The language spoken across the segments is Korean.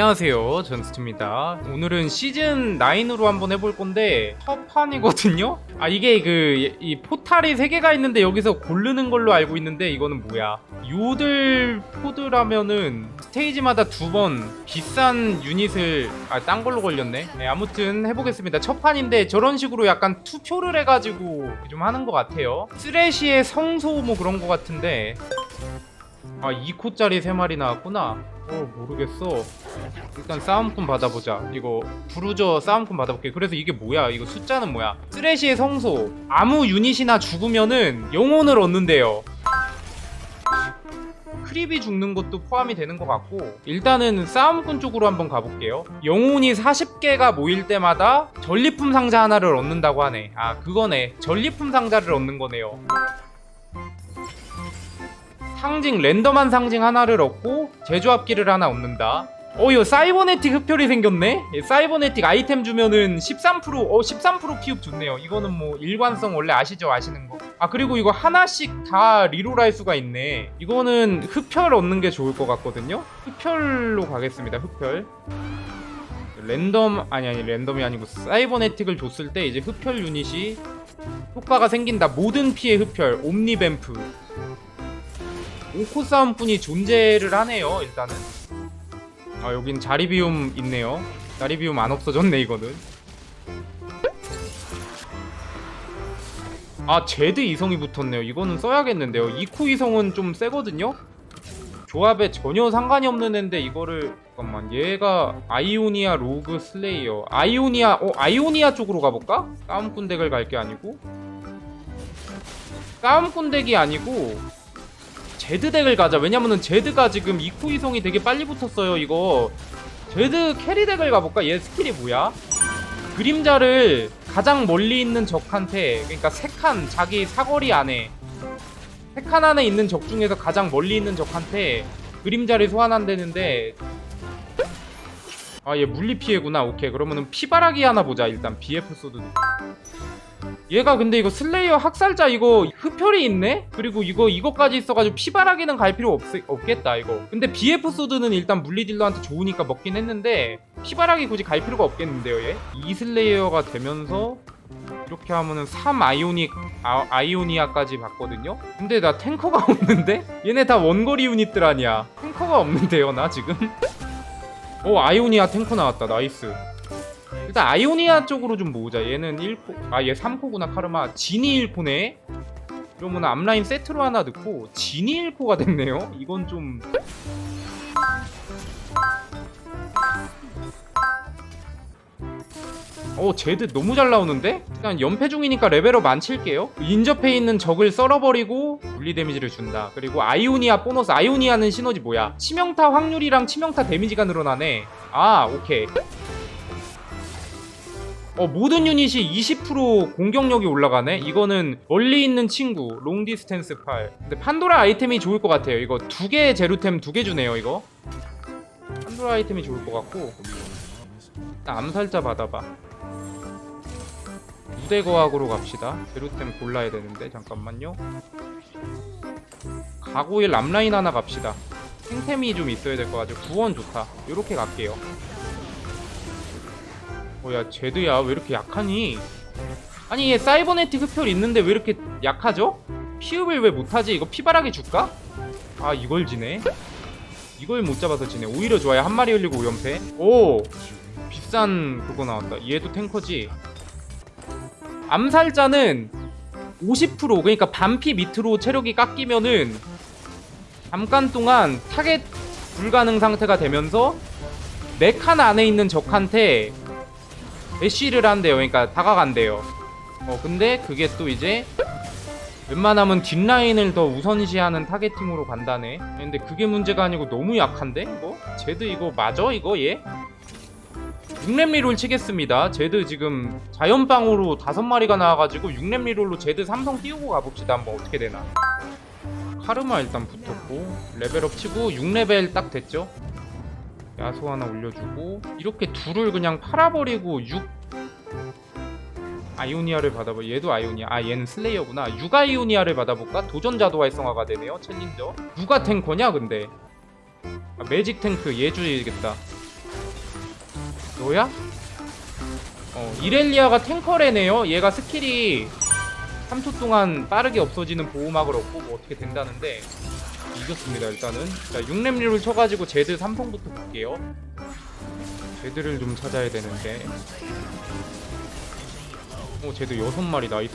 안녕하세요 전스트입니다. 오늘은 시즌 9으로 한번 해볼 건데 첫 판이거든요? 아 이게 그 이 포탈이 3개가 있는데 여기서 고르는 걸로 알고 있는데 이거는 뭐야? 요들 포드라면은 스테이지마다 두 번 비싼 유닛을 아 딴 걸로 걸렸네. 네, 아무튼 해보겠습니다. 첫 판인데 저런 식으로 약간 투표를 해가지고 좀 하는 것 같아요. 쓰레쉬의 성소 뭐 그런 것 같은데. 아 2코짜리 3마리 나왔구나 어 모르겠어. 일단 싸움꾼 받아보자. 이거 부르저 싸움꾼 받아볼게. 그래서 이게 뭐야? 이거 숫자는 뭐야? 쓰레쉬의 성소. 아무 유닛이나 죽으면은 영혼을 얻는데요. 크립이 죽는 것도 포함이 되는 것 같고 일단은 싸움꾼 쪽으로 한번 가볼게요. 영혼이 40개가 모일 때마다 전리품 상자 하나를 얻는다고 하네. 아 그거네. 전리품 상자를 얻는 거네요 상징 랜덤한 상징 하나를 얻고 제조합기를 하나 얻는다. 어 이거 사이버네틱 흡혈이 생겼네. 예, 사이버네틱 아이템 주면은 13%어 13% 피흡 좋네요. 이거는 뭐 일관성 원래 아시죠 아시는 거. 아 그리고 이거 하나씩 다 리롤할 수가 있네. 이거는 흡혈 얻는 게 좋을 것 같거든요. 흡혈로 가겠습니다. 흡혈. 랜덤 아니 아니 랜덤이 아니고 사이버네틱을 줬을 때 이제 흡혈 유닛이 효과가 생긴다. 모든 피해 흡혈 옴니뱀프. 오코 싸움꾼이 존재를 하네요 일단은. 아 여긴 자리 비움 있네요. 자리 비움 안 없어졌네 이거는. 아 제드 이성이 붙었네요. 이거는 써야겠는데요. 이코 이성은 좀 세거든요? 조합에 전혀 상관이 없는 앤데 이거를 잠깐만 얘가 아이오니아 로그 슬레이어. 아이오니아 어 아이오니아 쪽으로 가볼까? 싸움꾼 덱을 갈 게 아니고? 싸움꾼 덱이 아니고 제드 덱을 가자. 왜냐면은 제드가 지금 이코 이성이 되게 빨리 붙었어요. 이거 제드 캐리 덱을 가볼까? 얘 스킬이 뭐야? 그림자를 가장 멀리 있는 적한테 그러니까 세 칸 자기 사거리 안에 세 칸 안에 있는 적 중에서 가장 멀리 있는 적한테 그림자를 소환한다는데 아 얘 물리 피해구나 오케이 그러면은 피바라기 하나 보자 일단 BF 소드 얘가 근데 이거 슬레이어 학살자 이거 흡혈이 있네? 그리고 이거 이거까지 있어가지고 피바라기는 갈 필요 없, 없겠다 이거 근데 BF 소드는 일단 물리딜러한테 좋으니까 먹긴 했는데 피바라기 굳이 갈 필요가 없겠는데요 얘? 이 슬레이어가 되면서 이렇게 하면은 3 아이오닉 아, 아이오니아까지 봤거든요? 근데 나 탱커가 없는데? 얘네 다 원거리 유닛들 아니야 탱커가 없는데요 나 지금? 오 아이오니아 탱커 나왔다 나이스 일단 아이오니아 쪽으로 좀 모으자. 얘는 1코, 아얘 3코구나 카르마. 진이 1코네. 그러면 앞라인 세트로 하나 넣고 진이 1코가 됐네요. 이건 좀 어 제드 너무 잘 나오는데? 일단 연패 중이니까 레벨업 안 칠게요 인접해 있는 적을 썰어버리고 물리 데미지를 준다 그리고 아이오니아 보너스 아이오니아는 시너지 뭐야 치명타 확률이랑 치명타 데미지가 늘어나네 아 오케이 어, 모든 유닛이 20% 공격력이 올라가네? 이거는 멀리 있는 친구, 롱 디스텐스 팔. 근데 판도라 아이템이 좋을 것 같아요. 이거 두 개 제루템 두 개 주네요, 이거. 판도라 아이템이 좋을 것 같고. 암살자 받아봐. 무대 거학으로 갑시다. 제루템 골라야 되는데, 잠깐만요. 가고일 람라인 하나 갑시다. 탱템이 좀 있어야 될 것 같아요. 구원 좋다. 요렇게 갈게요. 뭐야 제드야 왜 이렇게 약하니? 아니 얘 사이버네틱 흡혈 있는데 왜 이렇게 약하죠? 피흡을 왜 못하지? 이거 피바라기 줄까? 아 이걸 지네 이걸 못 잡아서 지네 오히려 좋아요 한 마리 흘리고 5연패 오 비싼 그거 나왔다 얘도 탱커지 암살자는 50% 그러니까 반피 밑으로 체력이 깎이면은 잠깐 동안 타겟 불가능 상태가 되면서 네칸 안에 있는 적한테 애쉬를 한대요. 그러니까 다가간대요. 어 근데 그게 또 이제 웬만하면 뒷라인을 더 우선시하는 타겟팅으로 간다네. 근데 그게 문제가 아니고 너무 약한데 이거? 제드 이거 맞아 이거 얘? 6렙 리롤 치겠습니다. 제드 지금 자연빵으로 다섯 마리가 나와가지고 6렙 리롤로 제드 삼성 띄우고 가봅시다. 한번 어떻게 되나. 카르마 일단 붙었고 레벨업 치고 6레벨 딱 됐죠. 야소 하나 올려주고 이렇게 둘을 그냥 팔아버리고 6 아이오니아를 받아봐 얘도 아이오니아. 아 얘는 슬레이어구나. 6 아이오니아를 받아볼까? 도전자도 활성화가 되네요 챌린저. 누가 탱커냐 근데? 아, 매직 탱크 얘 줘야겠다. 너야? 어 이렐리아가 탱커래네요. 얘가 스킬이 3초 동안 빠르게 없어지는 보호막을 얻고 뭐 어떻게 된다는데 이겼습니다. 일단은. 자 6렘리를 쳐가지고 제드 삼성부터 볼게요. 제드를 좀 찾아야 되는데. 어 제드 6마리 나이스.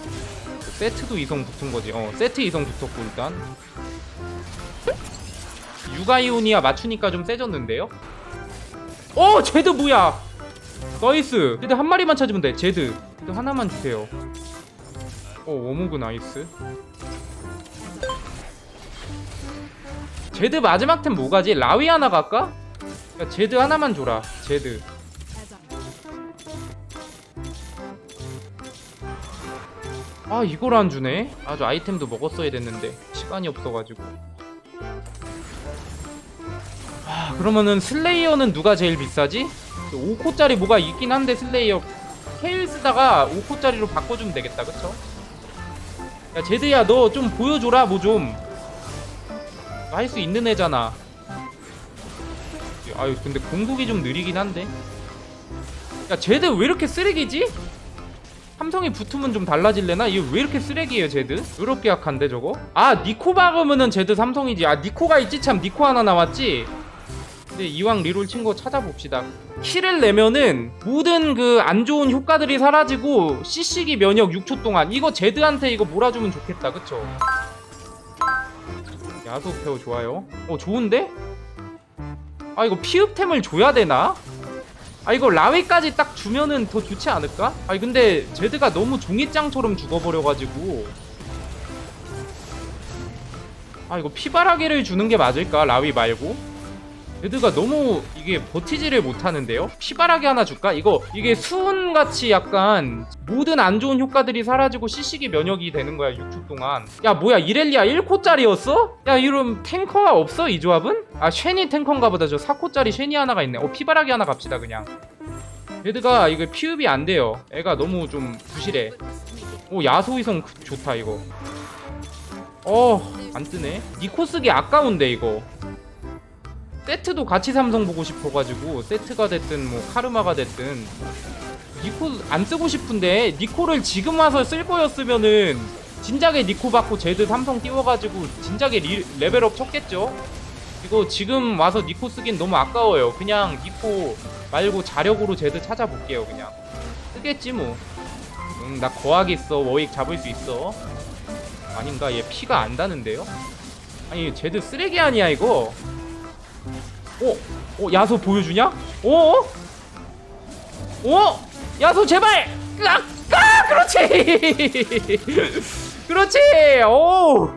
세트도 이성 붙은 거지. 어 세트 이성 붙었고 일단. 유가이오니아 맞추니까 좀 세졌는데요? 어 제드 뭐야? 나이스. 제드 한 마리만 찾으면 돼 제드. 제드 하나만 주세요. 어 워모그 나이스 제드 마지막 템 뭐가지? 라위 하나 갈까? 야, 제드 하나만 줘라 제드 아 이걸 안 주네 아주 아이템도 먹었어야 됐는데 시간이 없어가지고 아 그러면은 슬레이어는 누가 제일 비싸지? 5코짜리 뭐가 있긴 한데 슬레이어 케일 쓰다가 5코짜리로 바꿔주면 되겠다 그쵸? 야 제드야 너 좀 보여줘라 뭐좀 할 수 있는 애잖아 아유 근데 공국이 좀 느리긴 한데 야 제드 왜 이렇게 쓰레기지? 삼성이 붙으면 좀 달라질래나? 이거 왜 이렇게 쓰레기예요 제드? 이렇게 약한데 저거? 아 니코 박으면은 제드 삼성이지 아 니코가 있지 참 니코 하나 나왔지? 근데 이왕 리롤 친 거 찾아봅시다 키를 내면은 모든 그 안 좋은 효과들이 사라지고 CC기 면역 6초 동안 이거 제드한테 이거 몰아주면 좋겠다 그쵸? 페어 좋아요 어 좋은데? 아 이거 피읍템을 줘야 되나? 아 이거 라위까지 딱 주면은 더 좋지 않을까? 아니 근데 제드가 너무 종이장처럼 죽어버려가지고 아 이거 피바라기를 주는 게 맞을까? 라위 말고? 제드가 너무 이게 버티지를 못하는데요? 피바라기 하나 줄까? 이거 이게 수은같이 약간 모든 안 좋은 효과들이 사라지고 시식이 면역이 되는 거야 6초 동안 야 뭐야 이렐리아 1코짜리였어? 야 이런 탱커가 없어 이 조합은? 아 쉔이 탱커인가 보다 저 4코짜리 쉔이 하나가 있네 어 피바라기 하나 갑시다 그냥 제드가 이거 피읍이 안 돼요 애가 너무 좀 부실해 오 야소이성 그- 좋다 이거 어 안 뜨네 니코 쓰기 아까운데 이거 세트도 같이 삼성 보고 싶어가지고 세트가 됐든 뭐 카르마가 됐든 니코 안 쓰고 싶은데 니코를 지금 와서 쓸 거였으면은 진작에 니코 받고 제드 삼성 띄워가지고 진작에 리, 레벨업 쳤겠죠? 이거 지금 와서 니코 쓰긴 너무 아까워요. 그냥 니코 말고 자력으로 제드 찾아볼게요 그냥. 쓰겠지 뭐. 응, 나 거학 있어. 워익 잡을 수 있어. 아닌가? 얘 피가 안 다는데요? 아니 제드 쓰레기 아니야 이거 어? 어? 야소 보여주냐? 어? 어? 야소 제발! 아! 아! 그렇지! 그렇지! 오!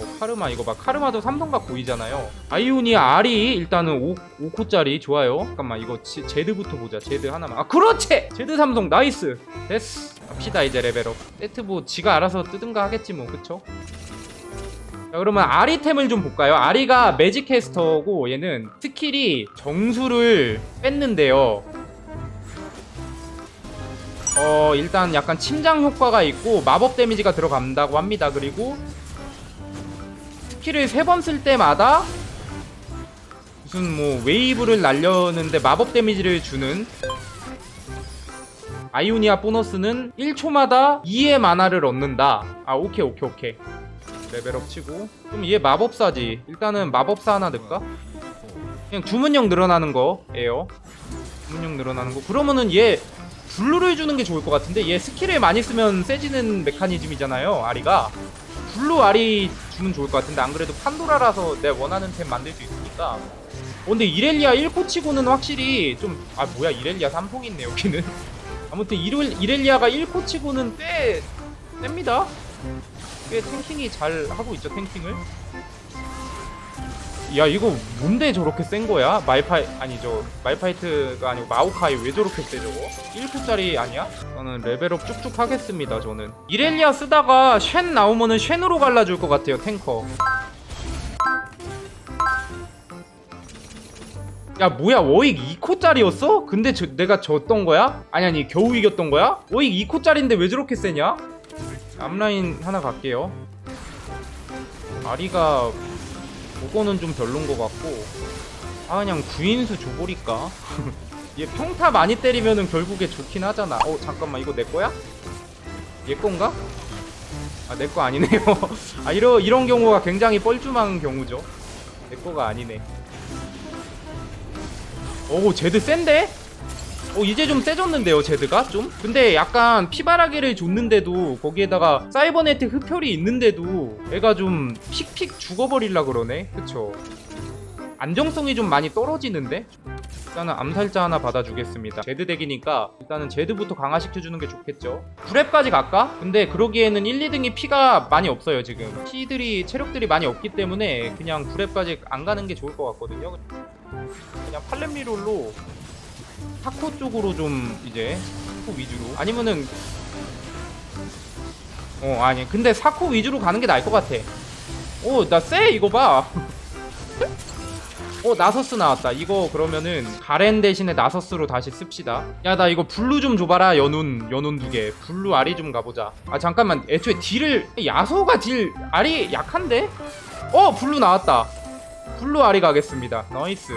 어, 카르마 이거 봐 카르마도 삼성각 보이잖아요 아이오니아 알이 일단은 5, 5코짜리 좋아요 잠깐만 이거 지, 제드부터 보자 제드 하나만 아 그렇지! 제드 삼성 나이스 됐어 갑시다 이제 레벨업 세트 뭐 지가 알아서 뜨든가 하겠지 뭐 그쵸? 자 그러면 아리템을 좀 볼까요? 아리가 매직 캐스터고 얘는 스킬이 정수를 뺐는데요. 어 일단 약간 침장 효과가 있고 마법 데미지가 들어간다고 합니다. 그리고 스킬을 세 번 쓸 때마다 무슨 뭐 웨이브를 날려는데 마법 데미지를 주는 아이오니아 보너스는 1초마다 2의 마나를 얻는다. 아 오케이 오케이 오케이. 레벨업 치고. 그럼 얘 마법사지. 일단은 마법사 하나 넣을까? 그냥 주문력 늘어나는 거예요. 주문력 늘어나는 거. 그러면은 얘 블루를 주는 게 좋을 것 같은데 얘 스킬을 많이 쓰면 세지는 메커니즘이잖아요 아리가. 블루 아리 주면 좋을 것 같은데 안 그래도 판도라라서 내 원하는 템 만들 수 있으니까. 어, 근데 이렐리아 1코 치고는 확실히 좀 아 뭐야 이렐리아 3폭 있네 여기는. 아무튼 이렐, 이렐리아가 1코 치고는 꽤 셉니다 꽤 탱킹이 잘 하고 있죠 탱킹을 야 이거 뭔데 저렇게 센 거야? 말파이 아니 저 말파이트가 아니고 마오카이 왜 저렇게 세 저거? 1푸짜리 아니야? 저는 레벨업 쭉쭉 하겠습니다 저는 이렐리아 쓰다가 쉔 나오면은 쉔으로 갈라줄 것 같아요 탱커 야 뭐야 워익 2코짜리였어? 근데 저, 내가 졌던 거야? 아니 아니 겨우 이겼던 거야? 워익 2코짜리인데 왜 저렇게 세냐? 앞라인 하나 갈게요. 아리가 그거는 좀 별론 것 같고 아 그냥 구인수 줘버릴까? 얘 평타 많이 때리면은 결국에 좋긴 하잖아 어 잠깐만 이거 내 거야? 얘 건가? 아 내 거 아니네요 아 이런 이런 경우가 굉장히 뻘쭘한 경우죠 내 거가 아니네 오 제드 센데? 어 이제 좀 세졌는데요 제드가? 좀? 근데 약간 피바라기를 줬는데도 거기에다가 사이버네트 흡혈이 있는데도 애가 좀 픽픽 죽어버릴라 그러네. 그쵸? 안정성이 좀 많이 떨어지는데? 일단은 암살자 하나 받아주겠습니다. 제드 덱이니까 일단은 제드부터 강화시켜주는 게 좋겠죠. 9렙까지 갈까? 근데 그러기에는 1, 2등이 피가 많이 없어요 지금. 피들이 체력들이 많이 없기 때문에 그냥 9렙까지 안 가는 게 좋을 것 같거든요. 그냥 팔렘 리롤로 타코 쪽으로 좀 이제 사코 위주로. 아니면은 어 아니 근데 사코 위주로 가는 게 나을 것 같아. 오나 쎄 이거 봐. 어 나서스 나왔다. 이거 그러면은 가렌 대신에 나서스로 다시 씁시다. 야 나 이거 블루 좀 줘봐라 연운 연운 두개. 블루 아리 좀 가보자. 아 잠깐만. 애초에 딜을 야소가 딜 아리 약한데? 어 블루 나왔다. 블루 아리 가겠습니다. 나이스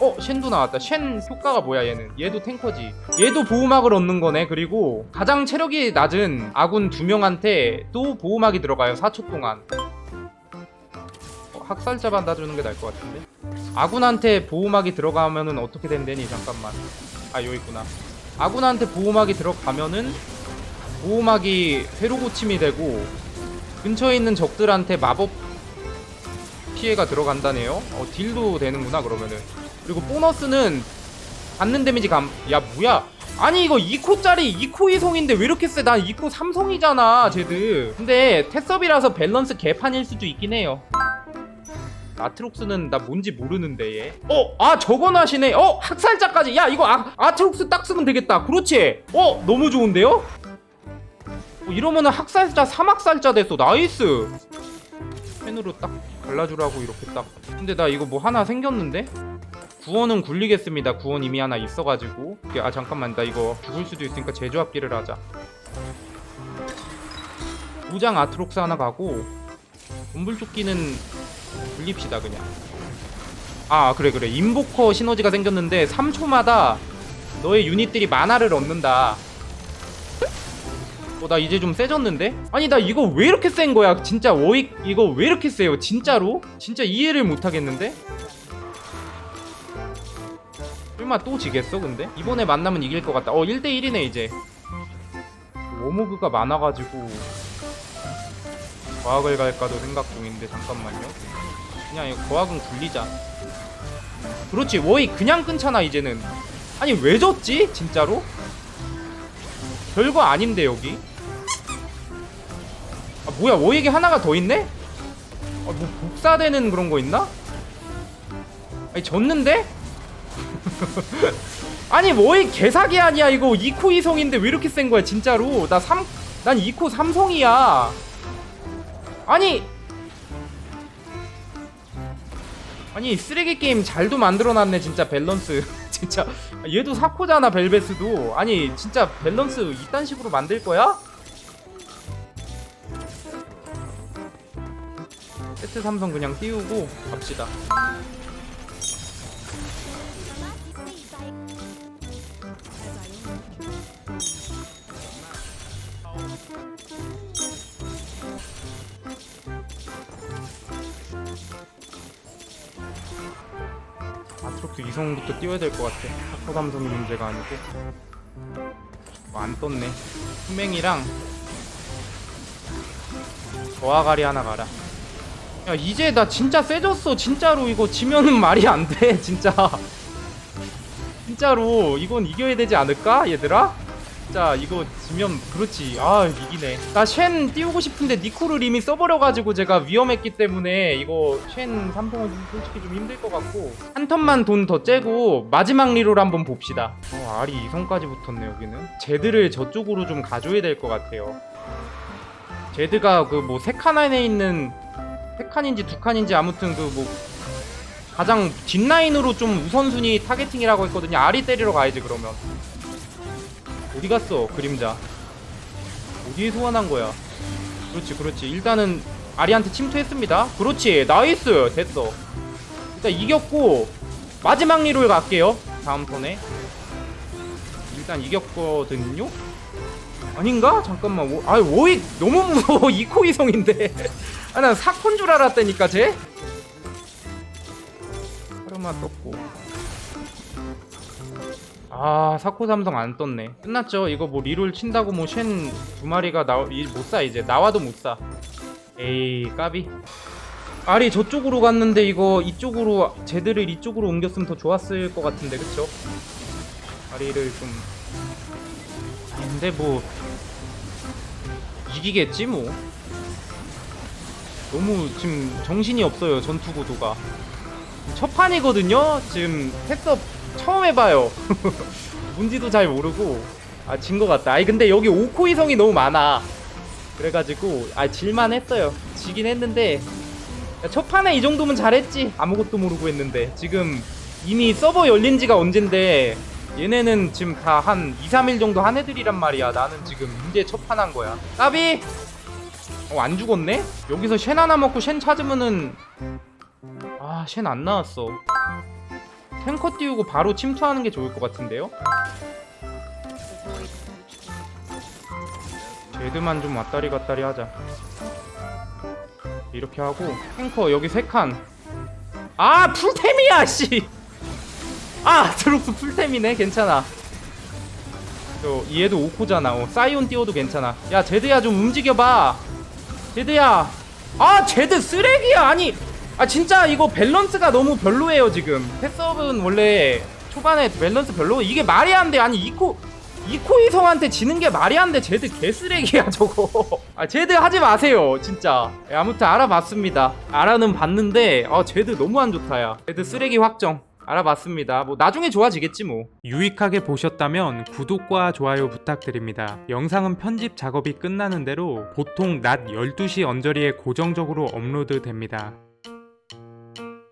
어 쉔도 나왔다. 쉔 효과가 뭐야 얘는? 얘도 탱커지. 얘도 보호막을 얻는 거네. 그리고 가장 체력이 낮은 아군 두 명한테 또 보호막이 들어가요 4초 동안. 어, 학살자 받아주는 게 나을 것 같은데? 아군한테 보호막이 들어가면은 어떻게 된대니? 잠깐만. 아 여기 있구나. 아군한테 보호막이 들어가면은 보호막이 회로 고침이 되고 근처에 있는 적들한테 마법 피해가 들어간다네요. 어 딜도 되는구나 그러면은 그리고 보너스는 받는 데미지 감. 야 뭐야? 아니 이거 2코짜리 2코 2성인데 왜 이렇게 세? 난 2코 3성이잖아 쟤들. 근데 테섭이라서 밸런스 개판일 수도 있긴 해요. 아트록스는 나 뭔지 모르는데 얘. 어, 아 저건 하시네. 어, 학살자까지. 야 이거 아, 아트록스 딱 쓰면 되겠다. 그렇지. 어, 너무 좋은데요? 어, 이러면은 학살자 사막살자 됐어. 나이스. 펜으로 딱 발라주라고 이렇게 딱. 근데 나 이거 뭐 하나 생겼는데? 구원은 굴리겠습니다. 구원 이미 하나 있어가지고. 아 잠깐만 나 이거 죽을 수도 있으니까 제조합기를 하자. 무장 아트록스 하나 가고 건불조끼는 굴립시다 그냥. 아 그래 그래 인보커 시너지가 생겼는데 3초마다 너의 유닛들이 만화를 얻는다. 어 나 이제 좀 세졌는데? 아니 나 이거 왜 이렇게 센 거야? 진짜 워익 이거 왜 이렇게 세요? 진짜로? 진짜 이해를 못 하겠는데? 설마 또 지겠어 근데? 이번에 만나면 이길 것 같다 어 1대1이네 이제 워모그가 많아가지고 과학을 갈까도 생각 중인데 잠깐만요 그냥 이거 과학은 굴리자 그렇지 워이 그냥 끊잖아 이제는 아니 왜 졌지 진짜로? 별거 아닌데 여기 아 뭐야 워익이 하나가 더 있네? 아뭐 복사되는 그런 거 있나? 아니 졌는데? 아니 뭐이 개사기 아니야? 이거 2코 2성인데 왜 이렇게 센 거야 진짜로? 나 3, 난 2코 3성이야. 아니! 아니 쓰레기 게임 잘도 만들어놨네 진짜 밸런스. 진짜. 얘도 4코잖아 벨베스도. 아니 진짜 밸런스 이딴 식으로 만들 거야? 세트 삼성 그냥 띄우고 갑시다 아트록스 이성부터 띄워야 될 것 같아. 타코 삼성이 문제가 아니고. 어, 안 떴네. 투맹이랑 저하가리 하나 가라. 야 이제 나 진짜 세졌어. 진짜로 이거 지면은 말이 안 돼. 진짜. 진짜로 이건 이겨야 되지 않을까 얘들아? 진짜 이거 지면 그렇지. 아 이기네. 나 쉔 띄우고 싶은데 니코를 이미 써버려가지고 제가 위험했기 때문에 이거 쉔 3성은 솔직히 좀 힘들 것 같고. 한 턴만 돈 더 째고 마지막 리롤 한번 봅시다. 어 알이 2성까지 붙었네 여기는. 제드를 저쪽으로 좀 가줘야 될 것 같아요. 제드가 그 뭐 세 칸 안에 있는 세 칸인지 두 칸인지 아무튼 그 뭐 가장 뒷라인으로 좀 우선순위 타겟팅이라고 했거든요. 알이 때리러 가야지 그러면 어디 갔어 그림자? 어디에 소환한 거야? 그렇지 그렇지. 일단은 아리한테 침투했습니다. 그렇지 나이스! 됐어. 일단 이겼고 마지막 리롤 갈게요. 다음 턴에. 일단 이겼거든요? 아닌가? 잠깐만 오, 아 워익 너무 무서워. 이코이성인데. 아난 사콘 줄 알았다니까 쟤? 하루만 떴고 아 사코 삼성 안 떴네. 끝났죠. 이거 뭐 리롤 친다고 뭐 쉔 두 마리가 나 못사 이제 나와도 못사. 에이 까비. 아리 저쪽으로 갔는데 이거 이쪽으로 제드를 이쪽으로 옮겼으면 더 좋았을 것 같은데 그쵸? 아리를 좀. 근데 뭐 이기겠지 뭐. 너무 지금 정신이 없어요 전투 구도가. 첫 판이거든요? 지금 패스업 처음 해봐요. 뭔지도 잘 모르고. 아 진 것 같다. 아니 근데 여기 오코 이성이 너무 많아. 그래가지고 아 질만 했어요. 지긴 했는데 야, 첫 판에 이 정도면 잘했지. 아무것도 모르고 했는데. 지금 이미 서버 열린 지가 언젠데 얘네는 지금 다 한 2, 3일 정도 한 애들이란 말이야. 나는 지금 이제 첫판 한 거야. 까비! 어 안 죽었네? 여기서 쉔 하나 먹고 쉔 찾으면은 아 쉔 안 나왔어 탱커 띄우고 바로 침투하는 게 좋을 것 같은데요? 제드만 좀 왔다리 갔다리 하자. 이렇게 하고 탱커 여기 세칸아 풀템이야 씨! 아 드롭스 풀템이네 괜찮아. 저 얘도 오코잖아. 어, 사이온 띄워도 괜찮아. 야 제드야 좀 움직여봐. 제드야. 아 제드 쓰레기야. 아니 아 진짜 이거 밸런스가 너무 별로예요 지금. 패스업은 원래 초반에 밸런스 별로. 이게 말이 안돼. 아니 이코 이코이성한테 지는 게 말이 안돼. 제드 개쓰레기야 저거. 아 제드 하지 마세요 진짜. 예, 아무튼 알아봤습니다. 알아는 봤는데 아 제드 너무 안 좋다 야. 제드 쓰레기 확정. 알아봤습니다. 뭐 나중에 좋아지겠지 뭐. 유익하게 보셨다면 구독과 좋아요 부탁드립니다. 영상은 편집 작업이 끝나는 대로 보통 낮 12시 언저리에 고정적으로 업로드 됩니다.